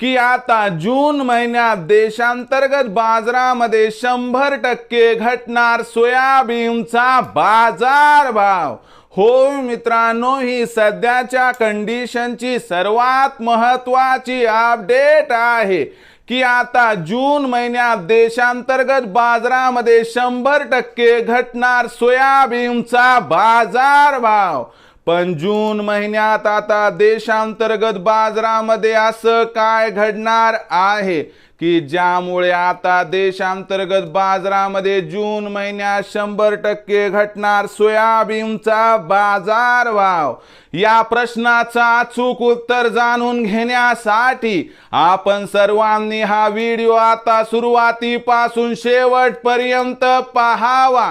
की आता जून महिन्यात देशांतर्गत बाजारामध्ये शंभर टक्के घटणार सोयाबीनचा बाजार भाव. हो मित्रांनो ही सध्याच्या कंडिशनची सर्वात महत्वाची अपडेट आहे की आता जून महिन्यात देशांतर्गत बाजारामध्ये शंभर टक्के घटणार सोयाबीनचा बाजार भाव. पण जून महिन्यात आता देशांतर्गत बाजारामध्ये असं काय घडणार आहे? की ज्यामुळे आता देशांतर्गत बाजारामध्ये जून महिन्यात शंभर टक्के घटणार सोयाबीनचा बाजार भाव या प्रश्नाचा अचूक उत्तर जाणून घेण्यासाठी आपण सर्वांनी हा व्हिडिओ आता सुरुवातीपासून शेवटपर्यंत पाहावा.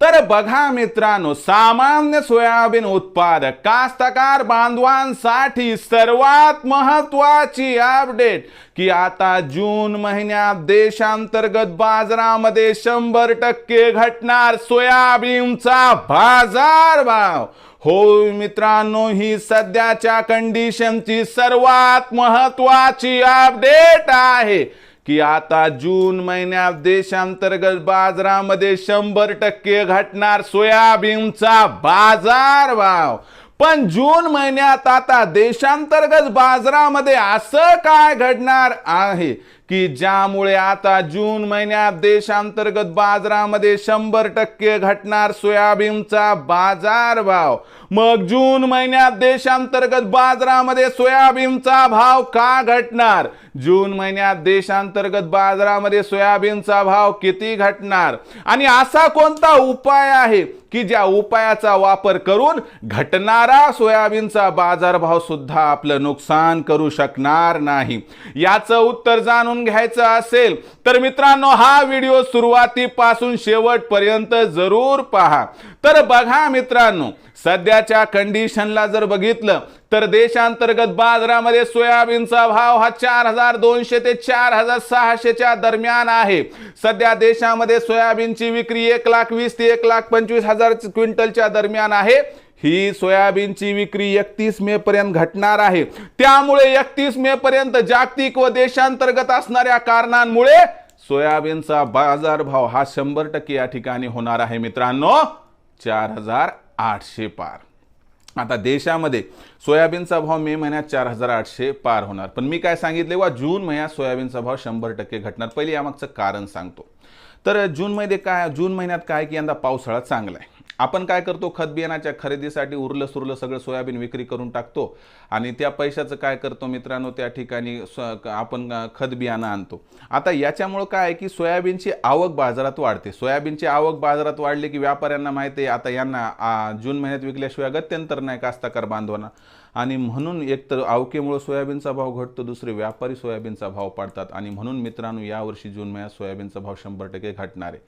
तर बघा मित्रांनो सामान्य सोयाबीन उत्पादक कास्तकार बांधवांसाठी सर्वात महत्वाची अपडेट की आता जून महिन्यात देशांतर्गत बाजारामध्ये शंभर टक्के घटणार सोयाबीनचा बाजार भाव हो मित्रांनो ही सध्याच्या कंडिशनची सर्वात महत्वाची अपडेट आहे. की आता जून महिन्यात देशांतर्गत बाजारामध्ये शंभर टक्के घटणार सोयाबीनचा बाजार भाव पण जून महिन्यात आता देशांतर्गत बाजारामध्ये असं काय घडणार आहे? की ज्यामुळे आता जून महिन्यात देशांतर्गत बाजारामध्ये शंभर टक्के घटणार सोयाबीनचा बाजार भाव मग जून महिन्यात देशांतर्गत बाजारामध्ये सोयाबीनचा भाव का घटणार? जून महिन्यात देशांतर्गत बाजारामध्ये सोयाबीनचा भाव किती घटणार? आणि असा कोणता उपाय आहे की ज्या उपायाचा वापर करून घटणारा सोयाबीनचा बाजारभाव सुद्धा आपलं नुकसान करू शकणार नाही? याचं उत्तर जाणून घ्यायचं असेल तर मित्रांनो हा व्हिडिओ सुरुवातीपासून शेवटपर्यंत जरूर पहा. तर बघा मित्रांनो सध्याच्या कंडिशनला जर बघितलं तर देशांतर्गत बाजारामध्ये सोयाबीनचा भाव हा चार हजार दोनशे ते चार हजार सहाशेच्या दरम्यान आहे. सध्या देशामध्ये सोयाबीनची विक्री एक लाख वीस ते एक लाख पंचवीस हजार क्विंटलच्या दरम्यान आहे. ही सोयाबीनची विक्री एकतीस मे पर्यंत घटणार आहे. त्यामुळे एकतीस मे पर्यंत जागतिक व देशांतर्गत असणाऱ्या कारणांमुळे सोयाबीनचा बाजारभाव हा शंभर टक्के या ठिकाणी होणार आहे मित्रांनो. चार हजार आठशे पार. आता देशामध्ये सोयाबीनचा भाव मे महिन्यात चार हजार आठशे पार होणार. पण मी काय सांगितले वा जून महिन्यात सोयाबीनचा भाव शंभर टक्के घटणार. पहिले यामागचं कारण सांगतो. तर जूनमध्ये काय जून महिन्यात काय की यंदा पावसाळा चांगला आहे. आपण काय करतो? खत बियाणाच्या खरेदीसाठी उरलं सुरलं सगळं सोयाबीन विक्री करून टाकतो आणि त्या पैशाचं काय करतो मित्रांनो? त्या ठिकाणी आपण खत बियाणं आणतो. आता याच्यामुळं काय आहे की सोयाबीनची आवक बाजारात वाढते. सोयाबीनची आवक बाजारात वाढली की व्यापाऱ्यांना माहिती आहे आता यांना जून महिन्यात विकल्याशिवाय गत्यंतर नाही कास्ताकार बांधवांना. आणि म्हणून एकतर आवकेमुळं सोयाबीनचा भाव घटतो दुसरे व्यापारी सोयाबीनचा भाव पाडतात. आणि म्हणून मित्रांनो यावर्षी जून महिन्यात सोयाबीनचा भाव शंभर टक्के घटणार आहे.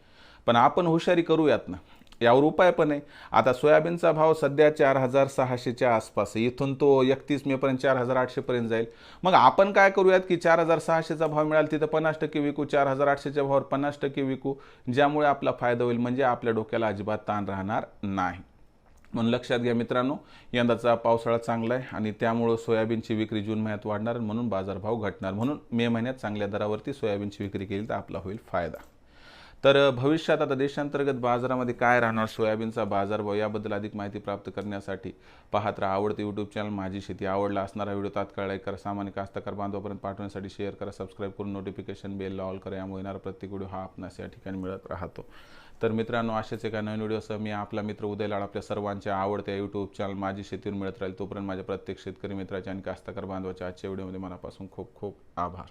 पण आपण हुशारी करूयात ना. यावर उपाय पण आहे. आता सोयाबीनचा भाव सध्या चार हजार सहाशेच्या आसपास आहे. इथून तो एकतीस मेपर्यंत चार हजार आठशेपर्यंत जाईल. मग आपण काय करूयात की चार हजार सहाशेचा भाव मिळाला तिथं पन्नास टक्के विकू चार हजार आठशेच्या भावावर पन्नास टक्के विकू ज्यामुळे आपला फायदा होईल म्हणजे आपल्या डोक्याला अजिबात ताण राहणार नाही. म्हणून लक्षात घ्या मित्रांनो यंदाचा पावसाळा चांगला आहे आणि त्यामुळं सोयाबीनची विक्री जून महिन्यात वाढणार म्हणून बाजारभाव घटणार. म्हणून मे महिन्यात चांगल्या दरावरती सोयाबीनची विक्री केली तर आपला होईल फायदा. तर भविष्यात आता देशांतर्गत बाजारामध्ये काय राहणार? सोयाबीनचा बाजारभाव याबद्दल अधिक माहिती प्राप्त करण्यासाठी पाहत राहा. आवडते यूट्यूब चॅनल माझी शेती आवडला असणारा व्हिडिओ तात्काळ लाईक करा. सामान्य कास्तकार बांधवापर्यंत पाठवण्यासाठी शेअर करा. सबस्क्राईब करून नोटिफिकेशन बेल ऑल करा. यामुळे येणारा प्रत्येक व्हिडिओ हा आपणास या ठिकाणी मिळत राहतो. तर मित्रांनो असेच एका नवीन व्हिडिओसह मी आपला मित्र उदय लाड आपल्या सर्वांच्या आवडत्या यूट्यूब चॅनल माझी शेतीवर मिळत राहील तोपर्यंत माझ्या प्रत्येक शेतकरी मित्राच्या आणि कास्तकार बांधवाच्या आजच्या व्हिडिओमध्ये मनापासून खूप खूप आभार.